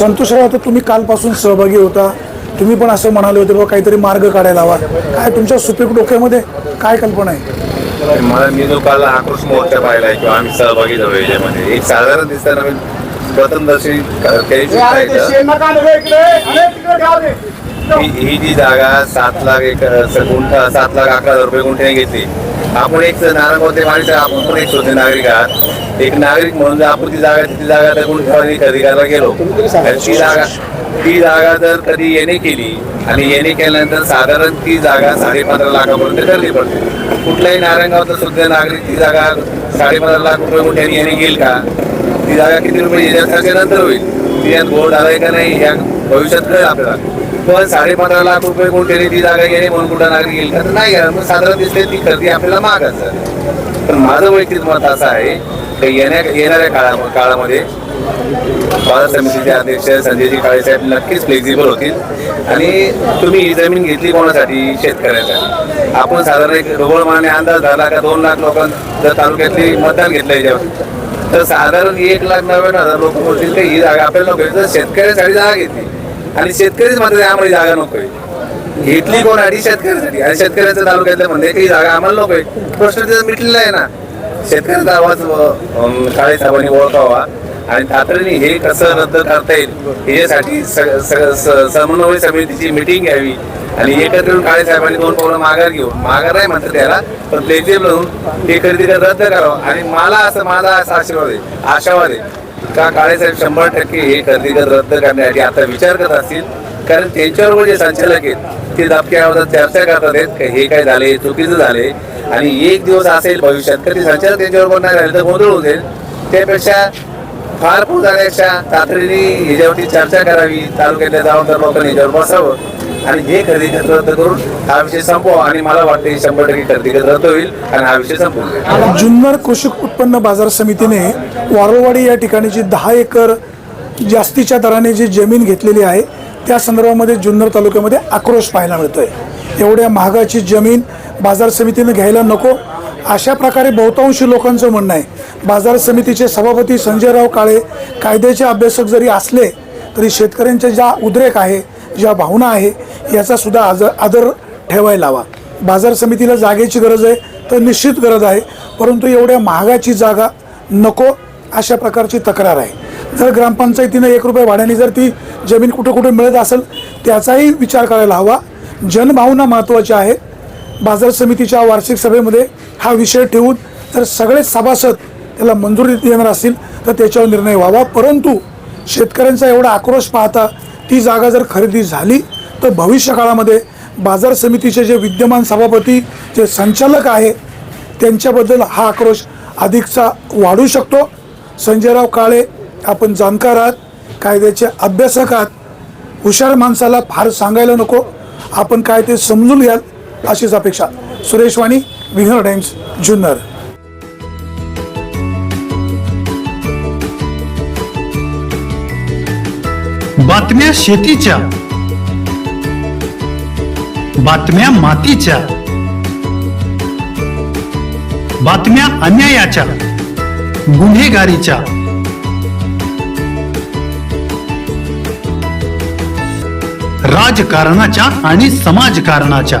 संतोषराव आता तुम्ही कालपासून सहभागी होता. तुम्ही पण असं म्हणाले होते बाबा काहीतरी मार्ग काढायला हवा. काय तुमच्या सुपीक डोक्यामध्ये काय कल्पना आहे? मला मी जो काल आक्रोश मोर्चा पाहिलाय किंवा आम्ही सहभागी झालो याच्यामध्ये एक साधारण दिसताना मी प्रथमदर्शी काही ही ही जी जागा सात लाख एक गुंठा सात लाख अकरा हजार रुपये गुंठ्याने घेतली. आपण एक नारायणगावचे माणसं आपण पण एक छोटे नागरिक आहात. एक नागरिक म्हणून जर आपण ती जागा ती जागा गुंठ्यावारी खरेदी करायला गेलो. ती जागा ती जागा जर कधी येणे केली आणि येणे केल्यानंतर साधारण ती जागा साडेपंधरा लाखापर्यंत खरेदी पडते कुठल्याही नारायणगावचा सुद्धा नागरिक ती जागा साडेपंधरा लाख रुपये गुंठ्याने येणे घेईल का? ती जागा किती रुपये नंतर होईल. ती यात बोर्ड आलाय का नाही या भविष्यात कळेल आपल्याला. पण साडेपंधरा लाख रुपये कोणत्याने ती जागा गेली म्हणून कुठं नागरिक येईल का? तर नाही मग साधारण दिसते ती खरेदी आपल्याला महाग असेल पण माझं वैयक्तिक मत असं आहे येण्या येणाऱ्या काळा काळामध्ये बाजार समितीचे अध्यक्ष संजयजी काळे साहेब नक्कीच फ्लेक्झिबल होतील. आणि तुम्ही ही जमीन घेतली कोणासाठी? शेतकऱ्यासाठी. आपण साधारण एक ढोबळ अंदाज झाला का दोन लाख लोकांना जर तालुक्यातली मतदान घेतलं याच्यावर तर साधारण एक लाख नव्याण्णव हजार लोक बोलतील की? ही जागा आपल्याला नको आहे. तर शेतकऱ्यासाठी जागा घेतली आणि शेतकरीच म्हणतात आम्हाला जागा नकोय घेतली कोणासाठी शेतकऱ्यासाठी? आणि शेतकऱ्याच्या तालुक्यातल्या म्हणते की जागा आम्हाला नकोय प्रश्न तिथं मिटलेला आहे ना. शेतकऱ्याचा आवाज काळे साहेबांनी ओळखावा. आणि तातडीने हे कसं रद्द करता येईल याच्यासाठी समन्वय समितीची मिटिंग घ्यावी. आणि एकत्र काळे साहेबांनी दोन पावलं माघार घेऊन माघार नाही म्हणतात त्याला पण फ्लेक्झिबल होऊन हे खरेदी रद्द करावं. आणि मला असं माझा असा आशीर्वाद आहे आशावाद आहे का काळे साहेब शंभर टक्के हे खरेदी रद्द करण्यासाठी आता विचार करत असतील. कारण त्यांच्यावर जे संचालक आहेत ते दबक्या आवाजात चर्चा करतात आहेत हे काय झाले चुकीचं झाले आणि एक दिवस असेल भविष्यात कधी संचालक त्यांच्याबरोबर नाही राहिले तर गोंधळ होईल त्यापेक्षा फार पूर जाण्यापेक्षा तातडीने ह्याच्यावरती चर्चा करावी तालुक्यातल्या जबाबदार लोकांनी ह्याच्यावर बसावं. आणि हे खरेदी खत रद्द करून हा विषय संपवा आणि मला वाटतं शंभर टक्के खरेदी खत रद्द होईल आणि हा विषय संपून जुन्नर कृषी उत्पन्न बाजार समितीने वारोवाडी या ठिकाणी जी दहा एकर जास्तीच्या दराने जी जमीन घेतलेली आहे त्या संदर्भामध्ये जुन्नर तालुक्यामध्ये आक्रोश पाहायला मिळतोय. एवढ्या महागाची जमीन बाजार समितीनं घ्यायला नको. अशा प्रकारे बहुतांशी लोकांचं म्हणणं आहे. बाजार समितीचे सभापती संजयराव काळे कायद्याचे अभ्यासक जरी असले तरी शेतकऱ्यांच्या ज्या उद्रेक आहे ज्या भावना आहे याचा सुद्धा आदर आदर ठेवायला हवा. बाजार समितीला जागेची गरज आहे तर निश्चित गरज आहे परंतु एवढ्या महागाची जागा नको अशा प्रकारची तक्रार आहे. जर ग्रामपंचायतीनं एक रुपये भाड्याने जर ती जमीन कुठं कुठं मिळत असेल त्याचाही विचार करायला हवा. जनभावना महत्त्वाची आहे. बाजार समितीच्या वार्षिक सभेमध्ये हा विषय ठेवून जर सगळे सभासद त्याला मंजुरी देणार असतील तर त्याच्यावर निर्णय व्हावा. परंतु शेतकऱ्यांचा एवढा आक्रोश पाहता ती जागा जर खरेदी झाली तर भविष्य काळामध्ये बाजार समितीचे जे विद्यमान सभापती जे संचालक आहे त्यांच्याबद्दल हा आक्रोश अधिकचा वाढू शकतो. संजयराव काळे आपण जाणकार आहात कायद्याचे अभ्यासक आहात. हुशार माणसाला फार सांगायला नको. आपण काय ते समजून घ्याल. अशीच अपेक्षा. सुरेश वाणी विघ्न टाइम्स जुन्नर. बातम्या शेतीच्या. बातम्या मातीच्या. बातम्या अन्यायाच्या. गुन्हेगारीच्या. राजकारणाच्या आणि समाजकारणाच्या.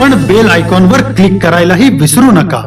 पण बेल आयकॉनवर क्लिक करायलाही विसरू नका.